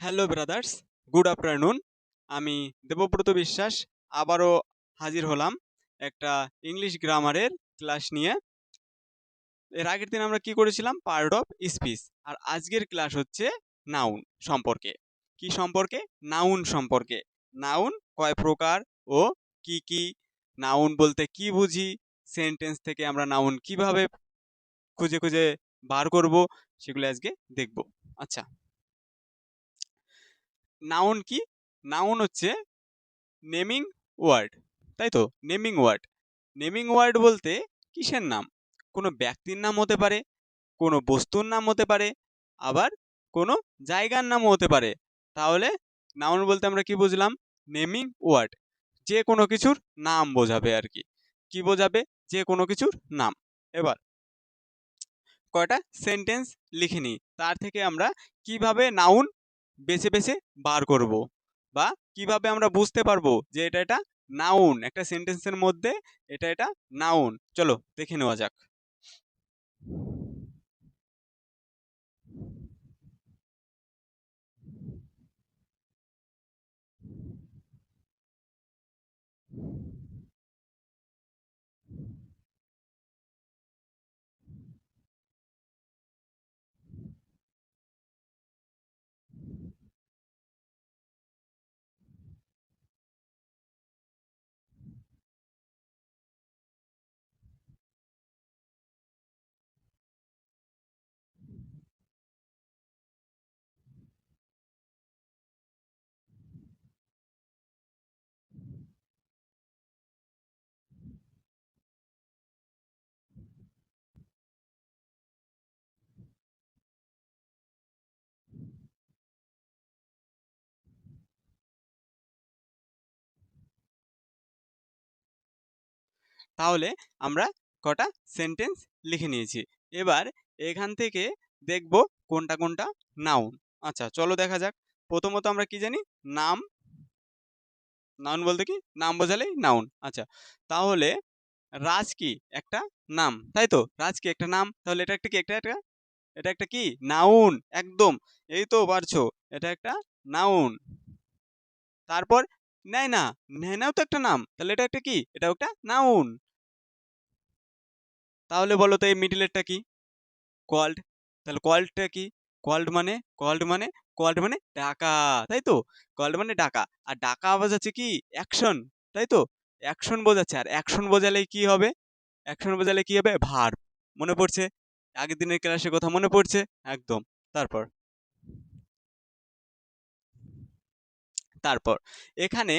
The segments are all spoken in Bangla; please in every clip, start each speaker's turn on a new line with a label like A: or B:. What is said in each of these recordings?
A: হ্যালো ব্রাদার্স গুড আফটারনুন আমি দেবব্রত বিশ্বাস। আবারও হাজির হলাম একটা ইংলিশ গ্রামারের ক্লাস নিয়ে। এর আগের দিন আমরা কি করেছিলাম? পার্ট অফ স্পিচ আর আজকের ক্লাস হচ্ছে নাউন সম্পর্কে। কি সম্পর্কে? নাউন সম্পর্কে। নাউন কয় প্রকার ও কি কি? নাউন বলতে কি বুঝি? সেন্টেন্স থেকে আমরা নাউন কীভাবে খুঁজে খুঁজে বার করব? সেগুলো আজকে দেখব। আচ্ছা। নাউন কি? নাউন হচ্ছে নেমিং ওয়ার্ড তাই তো? নেমিং ওয়ার্ড নেমিং ওয়ার্ড বলতে কিসের নাম? কোনো ব্যক্তির নাম হতে পারে, কোনো বস্তুর নাম হতে পারে, আবার কোনো জায়গার নামও হতে পারে। তাহলে নাউন বলতে আমরা কি বুঝলাম? নেমিং ওয়ার্ড যে কোনো কিছুর নাম বোঝাবে আর কি। কি বোঝাবে? যে কোনো কিছুর নাম। এবার কয়টা? সেন্টেন্স লিখে নিই। তার থেকে আমরা কীভাবে নাউন বেছে বেছে বার করব বা কীভাবে আমরা বুঝতে পারব যে এটা এটা নাউন একটা সেন্টেন্সের মধ্যে এটা এটা নাউন চলো দেখে নেওয়া যাক। তাহলে আমরা কটা সেন্টেন্স লিখে নিয়েছি। এবার এখান থেকে দেখব কোনটা কোনটা নাউন আচ্ছা চলো দেখা যাক। প্রথমত আমরা কি জানি? নাম। নাউন বলতে কি? নাম বোঝালেই নাউন আচ্ছা তাহলে রাজ কি? একটা নাম, তাই তো? রাজ কি একটা নাম? তাহলে এটা একটা কি? একটা একটা, এটা একটা কি? নাউন একদম। এই তো পারছ। এটা একটা নাউন তারপর নেয় না। নেয়নাও তো একটা নাম। তাহলে এটা একটা কি? এটাও একটা নাউন তাহলে বলো তো এই মিডিলেরটা কি? কল্ড তাহলে কল্ডটা কি? কল্ড মানে কল্ড মানে কল্ড মানে ডাকা, তাই তো? কল্ড মানে ডাকা। আর ডাকা আছে কি? অ্যাকশন তাই তো? অ্যাকশন বোঝাচ্ছে। আর অ্যাকশন বোঝালে কি হবে? অ্যাকশন বোঝালে কি হবে? ভার মনে পড়ছে। আগের দিনের ক্লাসের কথা মনে পড়ছে। একদম। তারপর। তারপর। এখানে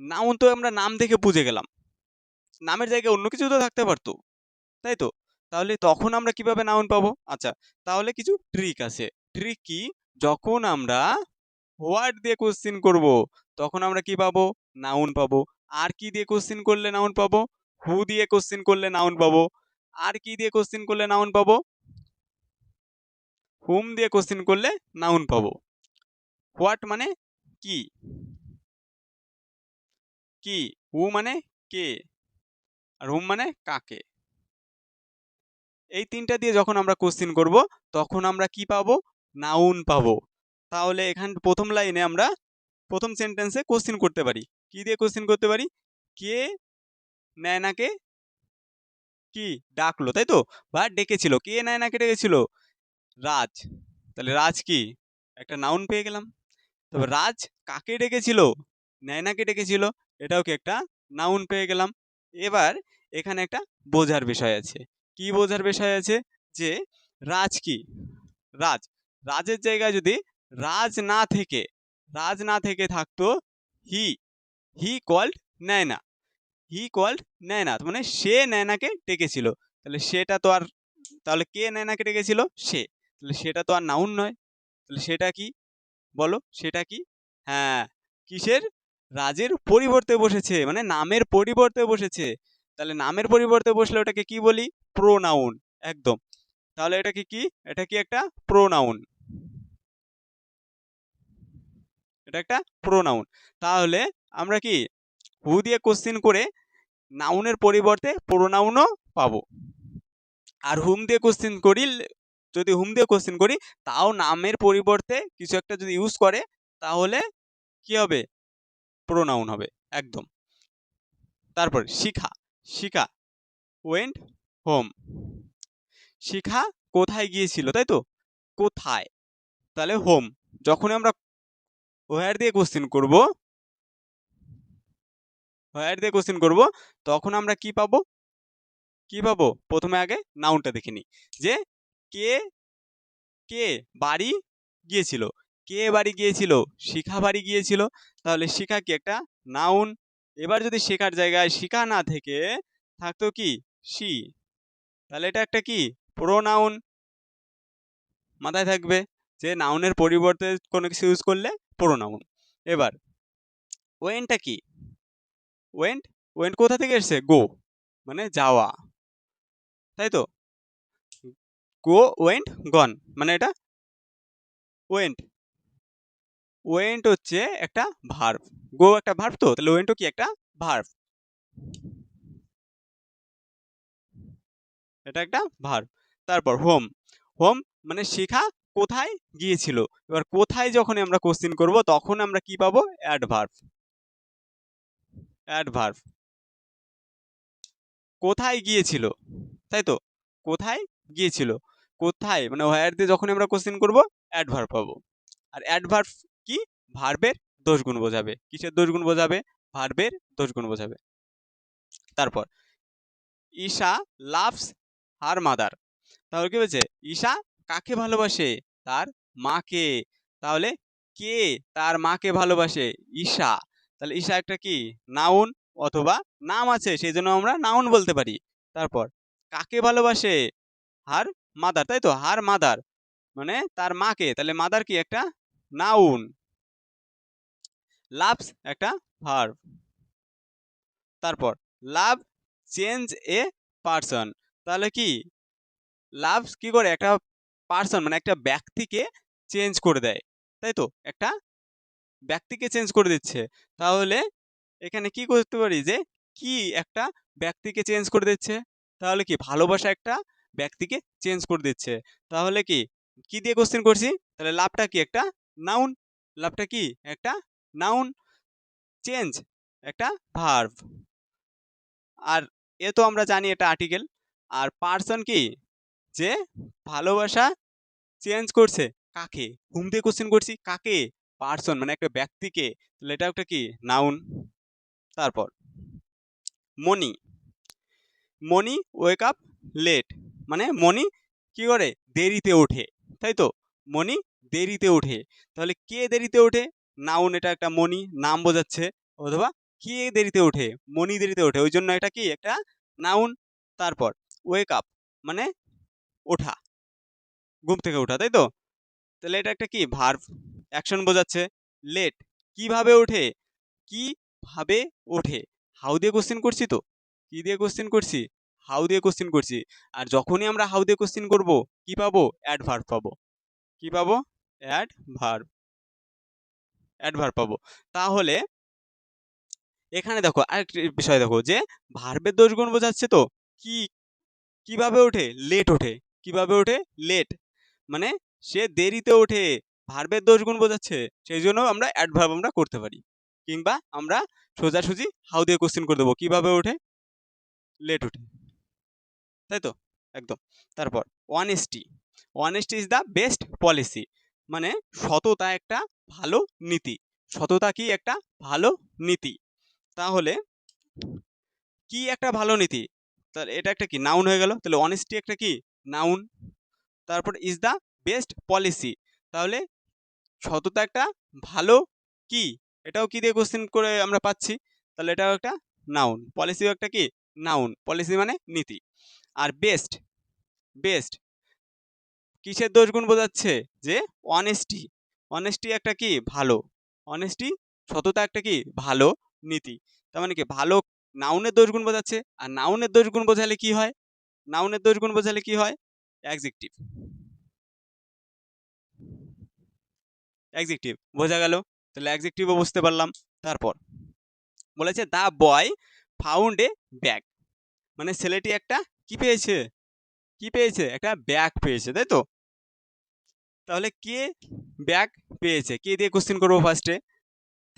A: নাউন তো আমরা নাম দেখে বুঝে গেলাম। নামের জায়গায় অন্য কিছু তো থাকতে পারতো। তাই তো? তাহলে তখন আমরা কীভাবে নাউন পাবো? আচ্ছা তাহলে কিছু ট্রিক আছে। ট্রিক কি? যখন আমরা হোয়াট দিয়ে কোশ্চিন করব, তখন আমরা কি পাবো? নাউন পাবো। আর কি দিয়ে কোশ্চিন করলে নাউন পাবো? হু দিয়ে কোশ্চিন করলে নাউন পাবো। আর কি দিয়ে কোশ্চিন করলে নাউন পাবো? হুম দিয়ে কোশ্চিন করলে নাউন পাবো। হোয়াট মানে কি? কি? হু মানে কে? আর হুম মানে কাকে? এই তিনটা দিয়ে যখন আমরা কোশ্চিন করব, তখন আমরা কি পাবো? নাউন পাবো। তাহলে এখান, প্রথম লাইনে আমরা প্রথম সেন্টেন্সে কোশ্চিন করতে পারি। কি দিয়ে কোশ্চিন করতে পারি? কে নেয়নাকে কি? ডাকলো, তাই তো? বা ডেকেছিল। কে নেয়নাকে ডেকেছিল? রাজ। তাহলে রাজ কি? একটা নাউন পেয়ে গেলাম। তবে রাজ কাকে ডেকেছিল? নেয়নাকে ডেকেছিল। এটাও কি একটা নাউন পেয়ে গেলাম। এবার এখানে একটা বোঝার বিষয় আছে। কি বোঝার বিষয় আছে? যে রাজ কি? রাজ। রাজের জায়গায় যদি রাজ না থেকে, রাজ না থেকে থাকতো he he called নেয়না he called নেয়না মানে সে নেয়নাকে ডেকেছিল। তাহলে সেটা তো আর, তাহলে কে নেয়নাকে ডেকেছিল? সে। তাহলে সেটা তো আর নাউন নয়। তাহলে সেটা কি? বলো, সেটা কি? হ্যাঁ। কিসের? রাজের পরিবর্তে বসেছে। মানে নামের পরিবর্তে বসেছে। তাহলে নামের পরিবর্তে বসলে ওটাকে কি বলি? প্রোনাউন একদম। তাহলে এটাকে কি? এটা কি একটা প্রোনাউন এটা একটা প্রোনাউন তাহলে আমরা কি? হু দিয়ে কোশ্চিন করে নাউনের পরিবর্তে প্রোনাউনও পাবো। আর হুম দিয়ে কোশ্চিন করি, যদি হুম দিয়ে কোশ্চেন করি, তাও নামের পরিবর্তে কিছু একটা যদি ইউজ করে, তাহলে কি হবে? প্রোনাউন হবে, একদম। তারপর শিখা। শিখা ওয়েন্ট হোম শিখা কোথায় গিয়েছিল, তাই তো? কোথায়? তাহলে হোম যখন আমরা ওয়ার দিয়ে কোশ্চেন করব ওয়ার দিয়ে কোশ্চেন করব, তখন আমরা কি পাবো? কি পাবো? প্রথমে আগে নাউনটা দেখে নিই, যে কে কে বাড়ি গিয়েছিল? কে বাড়ি গিয়েছিল? শিখা বাড়ি গিয়েছিল? তাহলে শিখা কি একটা নাউন এবার যদি শেখার জায়গায় শিখা না থেকে থাকতো কি? সি তাহলে এটা একটা কি? প্রোনাউন। মাথায় থাকবে যে নাউনের পরিবর্তে কোনো কিছু ইউজ করলে প্রোনাউন। এবার, ওয়েনটা কি? ওয়েন্ট? ওয়েন্ট কোথা থেকে এসছে? গো। মানে যাওয়া। তাই তো? Go, went, gone. মানে এটা? ওয়েন্ট। ওয়েন্ট হচ্ছে একটা ভার্ভ গো একটা ভার্ভ তো? তাহলে ওয়েন্টও কি একটা? ভার্ব এটা একটা ভার্ভ তারপর হোম হোম মানে শেখা কোথায় গিয়েছিল? এবার কোথায় যখন আমরা কোশ্চিন করব, তখন আমরা কি পাবো? অ্যাডভার্ব অ্যাডভার্ব কোথায় গিয়েছিল? তাই তো? কোথায় গিয়েছিল? কোথায়? মানে হোয়ার দিয়ে যখন আমরা কোশ্চেন করব অ্যাডভার্ব পাবো। আর অ্যাডভার্ব কি? ভার্বের দোষ গুণ বোঝাবে। কিসের দোষ গুণ বোঝাবে? ভার্বের দোষ গুণ বোঝাবে। তারপর, ঈশা লাভস হার মাদার তাহলে কি বলছে ঈশা কাকে ভালোবাসে? তার মাকে। তাহলে কে তার মাকে ভালোবাসে? ঈশা। তাহলে ঈশা একটা কি? নাউন অথবা নাম আছে সেই জন্য আমরা নাউন বলতে পারি। তারপর, কাকে ভালোবাসে? হার মাদার তাই তো? হার মাদার মানে তার মাকে। তাহলে মাদার কি? একটা নাউন লাভস একটা ভার্ব তারপর, লাভ চেঞ্জ এ পার্সন তাহলে কি? লাভস কি করে? একটা পার্সন মানে একটা ব্যক্তিকে চেঞ্জ করে দেয়। তাই তো? একটা ব্যক্তিকে চেঞ্জ করে দিচ্ছে। তাহলে এখানে কি করতে পারি যে, কি একটা ব্যক্তিকে চেঞ্জ করে দিচ্ছে? তাহলে কি? ভালোবাসা একটা ব্যক্তিকে চেঞ্জ করে দিচ্ছে। তাহলে কি? কি দিয়ে কোশ্চেন করছি? তাহলে লাভটা কি? একটা নাউন লাভটা কি? একটা নাউন চেঞ্জ একটা ভার্ভ আর এ তো আমরা জানি এটা আর্টিকেল আর পার্সন কি? যে ভালোবাসা চেঞ্জ করছে। কাকে? হুম দিয়ে কোশ্চেন করছি? কাকে? পার্সন মানে একটা ব্যক্তিকে। তাহলে এটা একটা কি? নাউন তারপর মনি মনি ওয়েক আপ লেট মানে মনি কি করে? দেরিতে ওঠে। তাই তো? মনি দেরিতে ওঠে। তাহলে কে দেরিতে ওঠে? নাউন এটা একটা মনি নাম বোঝাচ্ছে, অথবা কে দেরিতে ওঠে মনি দেরিতে ওঠে, ওই জন্য এটা কি, একটা নাউন তারপর ওয়েক আপ মানে ওঠা, ঘুম থেকে ওঠা, তাই তো? তাহলে এটা একটা কি ভার্ভ অ্যাকশন বোঝাচ্ছে লেট কীভাবে ওঠে কীভাবে ওঠে হাউ দিয়ে কোশ্চেন করছি তো? কি দিয়ে কোশ্চেন করছি? হাউ দিয়ে কোশ্চেন করছি, আর যখনই আমরা হাউ দিয়ে কোশ্চেন করব, কি পাবো? অ্যাডভার্ব পাবো, কি পাবো? অ্যাডভার্ব অ্যাডভার্ব পাবো। তাহলে এখানে দেখো আরেকটি বিষয় দেখো যে ভার্বের দোষ গুণ বোঝাচ্ছে তো? কি, কীভাবে ওঠে? লেট ওঠে। কীভাবে ওঠে? লেট মানে সে দেরিতে ওঠে। ভার্বের দোষ গুণ বোঝাচ্ছে। সেই জন্য আমরা অ্যাডভার্ব আমরা করতে পারি। কিংবা আমরা সোজাসুজি হাউ দিয়ে কোশ্চেন করে দেবো। কীভাবে ওঠে? লেট ওঠে। তাই তো? একদম। তারপর honesty honesty is the best policy মানে সততা একটা ভালো নীতি। সততা কি একটা ভালো নীতি? তাহলে কি একটা ভালো নীতি? তাহলে এটা একটা কি? নাউন হয়ে গেল। তাহলে অনেস্টি একটা কি? নাউন তারপর ইজ দ্য বেস্ট পলিসি তাহলে সততা একটা ভালো কি? এটাও কি দিয়ে কোশ্চেন করে আমরা পাচ্ছি? তাহলে এটাও একটা নাউন পলিসিও একটা কি? নাউন পলিসি মানে নীতি। আর বেস্ট বেস্ট কিসের দোষ গুণ বোঝাচ্ছে? যে অনেস্টি অনেস্টি একটা কি? ভালো। অনেস্টি সততা একটা কি? ভালো নীতি। তার মানে কি? ভালো নাউনের দোষ গুণ বোঝাচ্ছে। আর নাউনের দোষ গুণ বোঝালে কি হয়? নাউনের দোষ গুণ বোঝালে কি হয়? অ্যাডজেক্টিভ অ্যাডজেক্টিভ বোঝা গেল? তাহলে অ্যাডজেক্টিভও বুঝতে পারলাম। তারপর বলেছে the boy found a bag মানে ছেলেটি একটা কি পেয়েছে? কি পেয়েছে? একটা ব্যাগ পেয়েছে, তাই তো? তাহলে কে ব্যাগ পেয়েছে? কে দিয়ে কোশ্চেন করব ফার্স্টে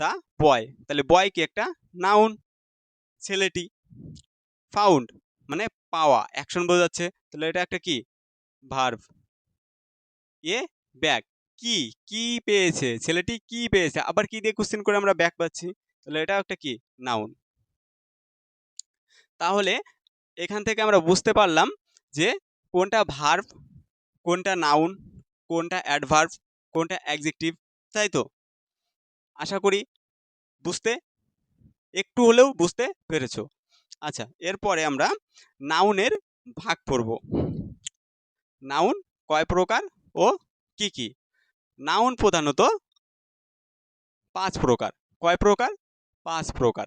A: তা বয় তাহলে বয় কি একটা নাউন ছেলেটি ফাউন্ড মানে পাওয়া অ্যাকশন বোঝাচ্ছে তাহলে এটা একটা কি? ভার্ভ এ ব্যাগ কি? কি পেয়েছে? ছেলেটি কি পেয়েছে? আবার কি দিয়ে কোশ্চেন করে আমরা ব্যাগ পাচ্ছি? তাহলে এটা একটা কি? নাউন তাহলে এখান থেকে আমরা বুঝতে পারলাম যে কোনটা ভার্ভ কোনটা নাউন কোনটা অ্যাডভার্ভ কোনটা অ্যাডজেক্টিভ তাই তো? আশা করি বুঝতে, একটু হলেও বুঝতে পেরেছ। আচ্ছা এরপরে আমরা নাউনের ভাগ করব। নাউন কয় প্রকার ও কি কি? নাউন প্রধানত পাঁচ প্রকার। কয় প্রকার? পাঁচ প্রকার।